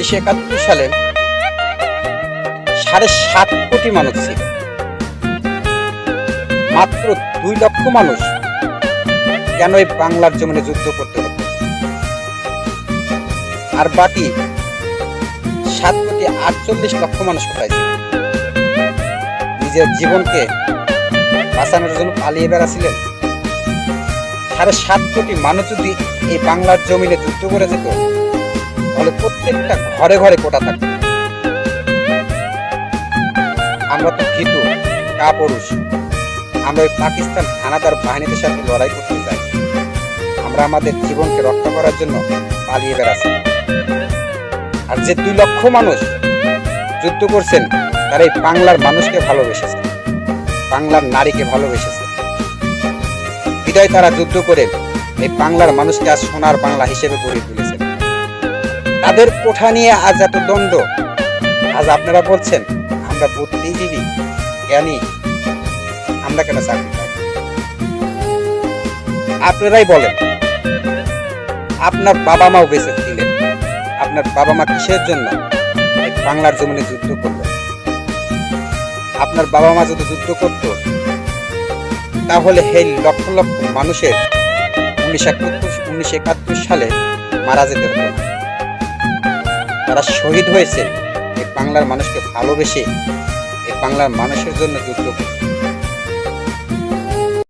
উনিশশো একাত্তর সালে সাড়ে সাত কোটি মানুষ ছিল। মাত্র দুই লক্ষ মানুষ কেন এই বাংলার জমিনে যুদ্ধ করতে হতো আর বাকি সাত কোটি আটচল্লিশ লক্ষ মানুষ কোথায় নিজের জীবনকে বাঁচানোর জন্য পালিয়ে বেড়াছিলেন? সাড়ে সাত কোটি মানুষ যদি এই বাংলার জমিনে যুদ্ধ করে যেত তাহলে প্রত্যেকটা ঘরে ঘরে কোটা থাকতো আমরা তো ভীতু কাপুরুষ আমরা ওই পাকিস্তান হানাদার বাহিনীদের সাথে লড়াই করতে চাই। আমরা আমাদের জীবনকে রক্ষা করার জন্য পালিয়ে বেড়াচ্ছি। আর যে দুই লক্ষ মানুষ যুদ্ধ করছেন, তারা এই বাংলার মানুষকে ভালোবেসেছে। বাংলার নারীকে ভালোবেসেছে। বিদায় তারা যুদ্ধ করে এই বাংলার মানুষকে আজ সোনার বাংলা হিসেবে গড়ে তুলেছে। তাদের কোঠা নিয়ে আজ এত দ্বন্দ্ব। আজ আপনারা বলছেন, আমরা বুদ্ধিজীবী, জ্ঞানী, আমরা কেন চাকরি আপনারাই বলেন, আপনার বাবা মাও বেঁচে ছিলেন, আপনার বাবা মা কিসের জন্য বাংলার জমিনে যুদ্ধ করল আপনার বাবা মা যদি যুদ্ধ করত, তাহলে এই লক্ষ লক্ষ মানুষের উনিশশো উনিশশো একাত্তর সালে মারা যেতে হতো না। তারা শহীদ হয়েছে। এই বাংলার মানুষকে ভালোবেসে এই বাংলার মানুষের জন্য যুদ্ধ